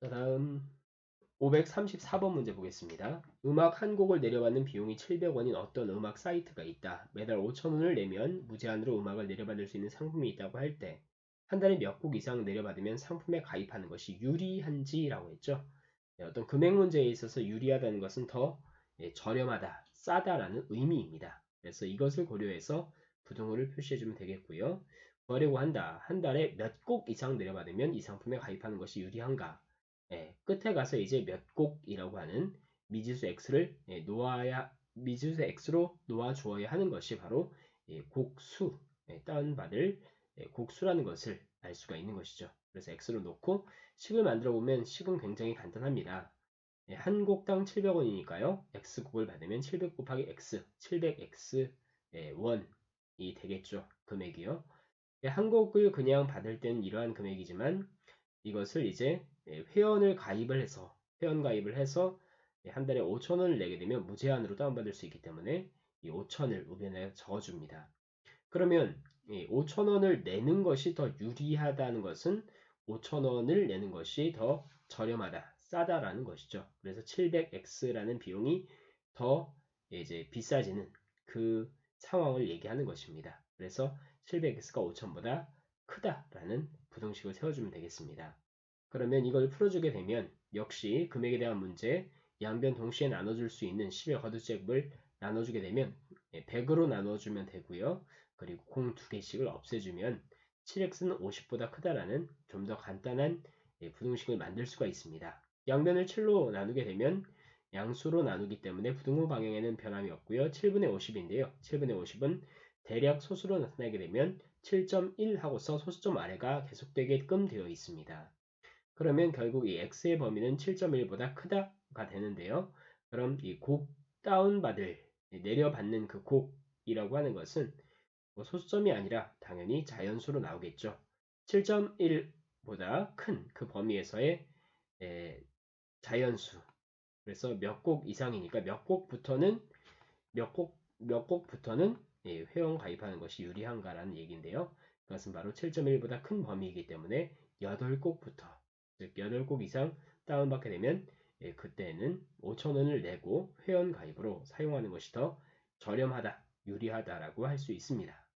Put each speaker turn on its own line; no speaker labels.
자, 다음 534번 문제 보겠습니다. 음악 한 곡을 내려받는 비용이 700원인 어떤 음악 사이트가 있다. 매달 5,000원을 내면 무제한으로 음악을 내려받을 수 있는 상품이 있다고 할 때 한 달에 몇 곡 이상 내려받으면 상품에 가입하는 것이 유리한지라고 했죠. 네, 어떤 금액 문제에 있어서 유리하다는 것은 더 예, 저렴하다, 싸다라는 의미입니다. 그래서 이것을 고려해서 부등호를 표시해주면 되겠고요. 구하려고 한다. 한 달에 몇 곡 이상 내려받으면 이 상품에 가입하는 것이 유리한가? 예, 끝에 가서 이제 몇 곡이라고 하는 미지수 x를 예, 놓아야 미지수 x로 놓아 주어야 하는 것이 바로 예, 곡수 예, 다운받을 예, 곡수라는 것을 알 수가 있는 것이죠. 그래서 x로 놓고 식을 만들어 보면 식은 굉장히 간단합니다. 예, 한 곡당 700원이니까요. x곡을 받으면 700 곱하기 x, 700x 예, 원이 되겠죠. 금액이요. 예, 한 곡을 그냥 받을 때는 이러한 금액이지만 이것을 이제 예, 회원을 가입을 해서 회원 가입을 해서 예, 한 달에 5천 원을 내게 되면 무제한으로 다운받을 수 있기 때문에 이 5천을 우변에 적어줍니다. 그러면 5천 원을 내는 것이 더 유리하다는 것은 5천 원을 내는 것이 더 저렴하다, 싸다라는 것이죠. 그래서 700x라는 비용이 더 이제 비싸지는 그 상황을 얘기하는 것입니다. 그래서 700x가 5천보다 크다라는 부등식을 세워주면 되겠습니다. 그러면 이걸 풀어주게 되면 역시 금액에 대한 문제 양변 동시에 나눠줄 수 있는 10의 거두제곱을 나눠주게 되면 100으로 나눠주면 되고요. 그리고 공 두 개씩을 없애주면 7x는 50보다 크다라는 좀 더 간단한 부등식을 만들 수가 있습니다. 양변을 7로 나누게 되면 양수로 나누기 때문에 부등호 방향에는 변함이 없고요. 7분의 50인데요. 7분의 50은 대략 소수로 나타나게 되면 7.1 하고서 소수점 아래가 계속되게끔 되어 있습니다. 그러면 결국 이 x의 범위는 7.1보다 크다가 되는데요. 그럼 이 곡 다운받을 내려받는 그 곡이라고 하는 것은 뭐 소수점이 아니라 당연히 자연수로 나오겠죠. 7.1보다 큰 그 범위에서의 자연수. 그래서 몇 곡 이상이니까 몇 곡부터는 몇 곡, 몇 곡부터는 회원 가입하는 것이 유리한가라는 얘기인데요. 그것은 바로 7.1보다 큰 범위이기 때문에 8곡부터 즉 8곡 이상 다운받게 되면 예, 그때는 5천원을 내고 회원 가입으로 사용하는 것이 더 저렴하다, 유리하다라고 할 수 있습니다.